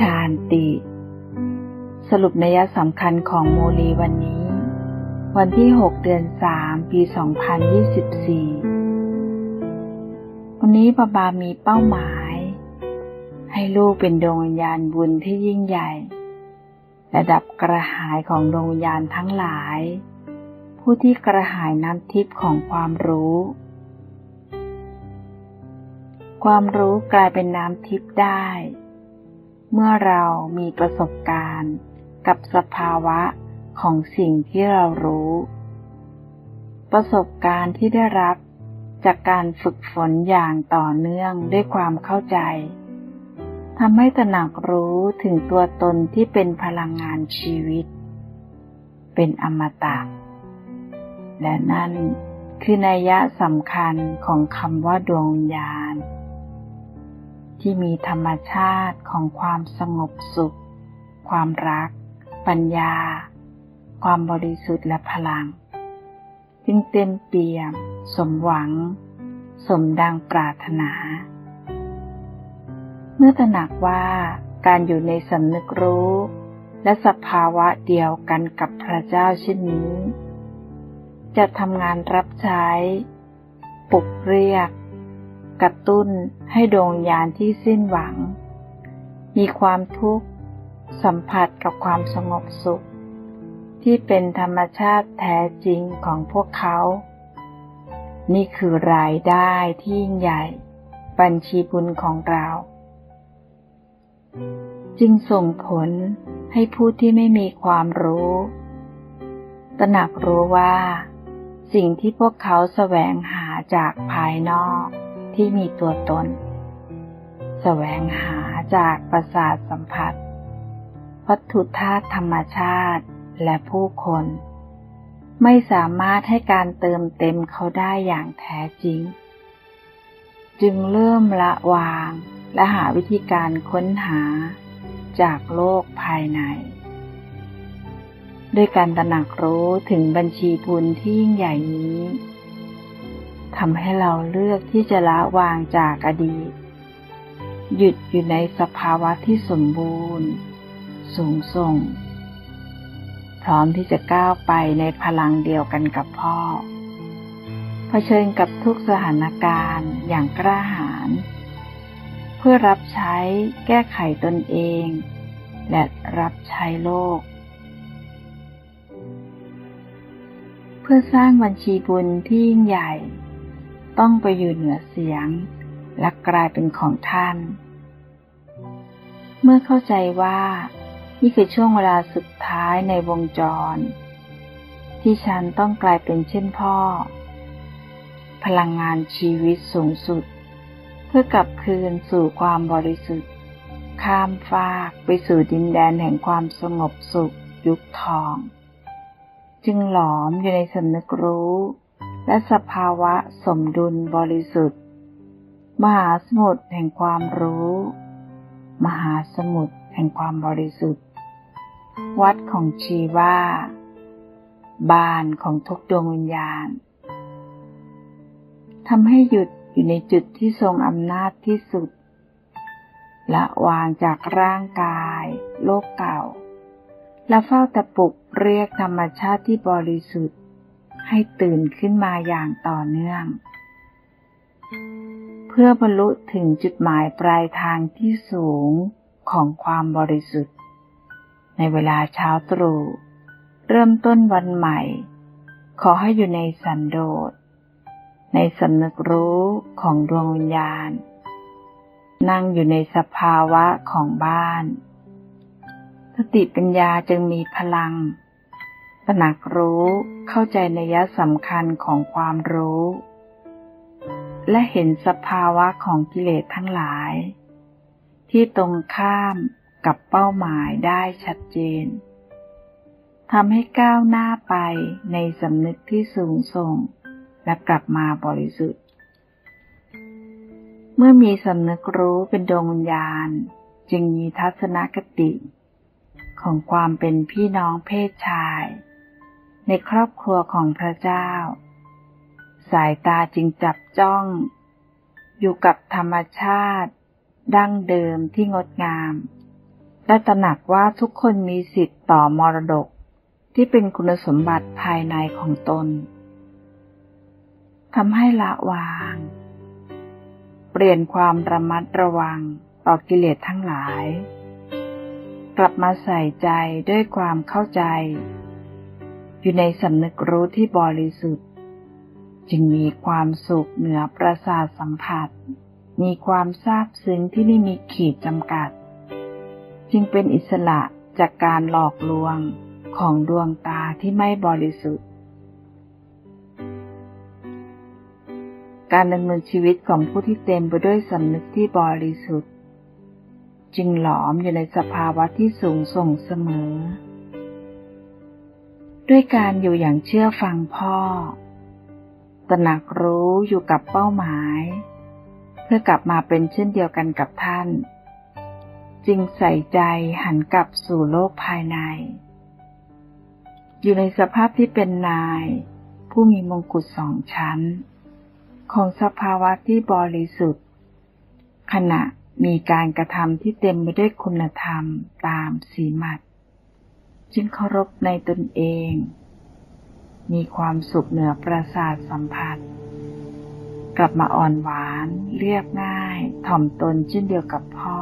ชาญติ สรุปนัยสำคัญของโมลีวันนี้ วันที่ 6 เดือน 3 ปี 2024 วันนี้บาบามีเป้าหมาย ให้ลูกเป็นดวงวิญญาณบุญที่ยิ่งใหญ่ ระดับกระหายของดวงวิญญาณทั้งหลาย ผู้ที่กระหายน้ำทิพย์ของความรู้ความรู้กลายเป็นน้ำทิพย์ได้ เมื่อเรามีประสบการณ์กับสภาวะของสิ่งที่เรารู้ ประสบการณ์ที่ได้รับจากการฝึกฝนอย่างต่อเนื่องด้วยความเข้าใจทำให้ตระหนักรู้ถึงตัวตนที่เป็นพลังงานชีวิต เป็นอมตะ และนั่นคือนัยยะสำคัญของคำว่าดวงวิญญาณ ที่มีธรรมชาติของความสงบสุข ความรัก ปัญญา ความบริสุทธิ์และพลัง จึงเต็มเปี่ยม สมหวัง สมดังปรารถนา เมื่อตระหนักว่าการอยู่ในสำนึกรู้ และสภาวะเดียวกันกับพระเจ้าเช่นนี้ จะทำงานรับใช้ ปลุกเรียก กระตุ้นให้ดวงญาณที่สิ้นหวัง มีความทุกข์ สัมผัสกับความสงบสุข ที่เป็นธรรมชาติแท้จริงของพวกเขา นี่คือรายได้ที่ยิ่งใหญ่ บัญชีบุญของเรา จึงส่งผลให้ผู้ที่ไม่มีความรู้ ตระหนักรู้ว่า สิ่งที่พวกเขาแสวงหาจากภายนอก ที่มีตัวตนแสวงหาจากประสาทสัมผัส วัตถุธาตุธรรมชาติและผู้คน ไม่สามารถให้การเติมเต็มเขาได้อย่างแท้จริง จึงเริ่มละวางและหาวิธีการค้นหาจากโลกภายใน ด้วยการตระหนักรู้ถึงบัญชีบุญที่ยิ่งใหญ่นี้ ทำให้เราเลือกที่จะละวางจากอดีต หยุดอยู่ในสภาวะที่สมบูรณ์ สูงส่ง พร้อมที่จะก้าวไปในพลังเดียวกันกับพ่อเผชิญกับทุกสถานการณ์อย่างกล้าหาญเพื่อรับใช้แก้ไขตนเอง และรับใช้โลก เพื่อสร้างบัญชีบุญที่ยิ่งใหญ่ ต้องไปอยู่เหนือเสียง และกลายเป็นของท่าน เมื่อเข้าใจว่า นี่คือช่วงเวลาสุดท้ายในวงจร ที่ฉันต้องกลายเป็นเช่นพ่อ พลังงานชีวิตสูงสุด เพื่อกลับคืนสู่ความบริสุทธิ์ ข้ามฟากไปสู่ดินแดนแห่งความสงบสุขยุคทอง จึงหลอมอยู่ในสำนึกรู้ และสภาวะสมดุลบริสุทธิ์ มหาสมุทรแห่งความรู้ มหาสมุทรแห่งความบริสุทธิ์ วัดของชีว่าบ้านของทุกดวงวิญญาณทำให้หยุดอยู่ในจุดที่ทรงอำนาจที่สุด ละวางจากร่างกาย โลกเก่า และเฝ้าแต่ปลุกเรียกธรรมชาติที่บริสุทธิ์ ให้ตื่นขึ้นมาอย่างต่อเนื่อง เพื่อบรรลุถึงจุดหมายปลายทางที่สูงของความบริสุทธิ์ ในเวลาเช้าตรู่เริ่มต้นวันใหม่ ขอให้อยู่ในสันโดษ ในสำนึกรู้ของดวงวิญญาณ นั่งอยู่ในสภาวะของบ้าน สติปัญญาจึงมีพลัง ตระหนักรู้เข้าใจในยะสำคัญของความรู้ และเห็นสภาวะของกิเลสทั้งหลาย ที่ตรงข้ามกับเป้าหมายได้ชัดเจนทำให้ก้าวหน้าไปในสำนึกที่สูงส่ง และกลับมาบริสุทธิ์ เมื่อมีสำนึกรู้เป็นดวงวิญญาณ จึงมีทัศนคติ ของความเป็นพี่น้องเพศชาย ในครอบครัวของพระเจ้า สายตาจึงจับจ้อง อยู่กับธรรมชาติ ดั้งเดิมที่งดงาม และตระหนักว่าทุกคนมีสิทธิ์ต่อมรดกที่เป็นคุณสมบัติภายในของตนทำให้ละวาง เปลี่ยนความระมัดระวังต่อกิเลสทั้งหลาย กลับมาใส่ใจด้วยความเข้าใจ อยู่ในสำนึกรู้ที่บริสุทธิ์ จึงมีความสุขเหนือประสาทสัมผัส มีความซาบซึ้งที่ไม่มีขีดจำกัด จึงเป็นอิสระจากการหลอกลวงของดวงตาที่ไม่บริสุทธิ์ การดำเนินชีวิตของผู้ที่เต็มไปด้วยสำนึกที่บริสุทธิ์ จึงหลอมอยู่ในสภาวะที่สูงส่งเสมอ ด้วยการอยู่อย่างเชื่อฟังพ่อ ตระหนักรู้อยู่กับเป้าหมาย เพื่อกลับมาเป็นเช่นเดียวกันกับท่าน จึงใส่ใจหันกลับสู่โลกภายใน อยู่ในสภาพที่เป็นนาย ผู้มีมงกุฎสองชั้น ของสภาวะที่บริสุทธิ์ ขณะมีการกระทำที่เต็มไปด้วยคุณธรรมตามสีมัด จึงเคารพในตนเอง มีความสุขเหนือประสาทสัมผัส กลับมาอ่อนหวาน เรียบง่าย ถ่อมตนเช่นเดียวกับพ่อ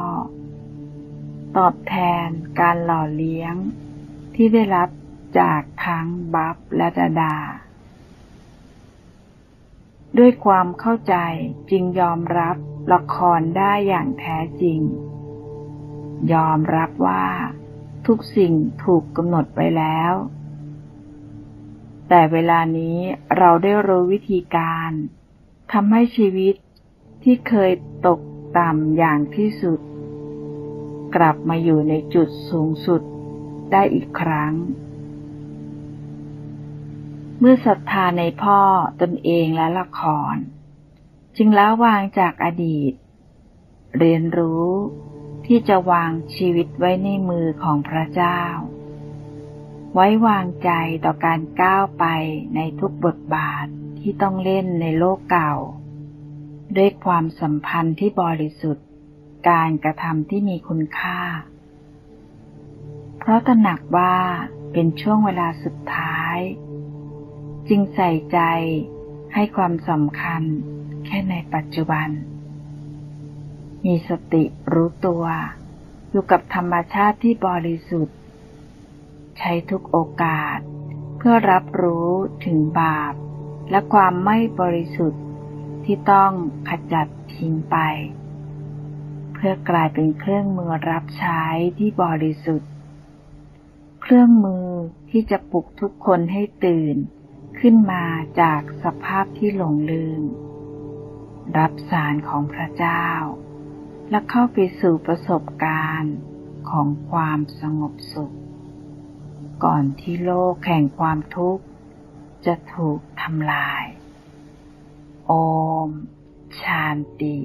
ตอบแทนการหล่อเลี้ยงที่ได้รับจากทั้งบัฟและดาดา ด้วยความเข้าใจจึงยอมรับละครได้อย่างแท้จริง ยอมรับว่า ทุกสิ่งถูกกำหนดไว้แล้ว แต่เวลานี้เราได้รู้วิธีการทำให้ชีวิตที่เคยตกต่ำอย่างที่สุด กลับมาอยู่ในจุดสูงสุดได้อีกครั้ง เมื่อศรัทธาในพ่อตนเองและละคร จึงละวางจากอดีต เรียนรู้ ที่จะวางชีวิตไว้ในมือของพระเจ้า ไว้วางใจต่อการก้าวไปในทุกบทบาทที่ต้องเล่นในโลกเก่า ด้วยความสัมพันธ์ที่บริสุทธิ์ การกระทำที่มีคุณค่า เพราะตระหนักว่าเป็นช่วงเวลาสุดท้าย จึงใส่ใจให้ความสำคัญแค่ในปัจจุบัน มีสติรู้ตัว อยู่กับธรรมชาติที่บริสุทธิ์ ใช้ทุกโอกาส เพื่อรับรู้ถึงบาป และความไม่บริสุทธิ์ที่ต้องขจัดทิ้งไป เพื่อกลายเป็นเครื่องมือรับใช้ที่บริสุทธิ์ เครื่องมือที่จะปลุกทุกคนให้ตื่น ขึ้นมาจากสภาพที่หลงลืม รับสารของพระเจ้า และเข้าไปสู่ประสบการณ์ของความสงบสุข ก่อนที่โลกแห่งความทุกข์ จะถูกทำลาย โอม ชานติ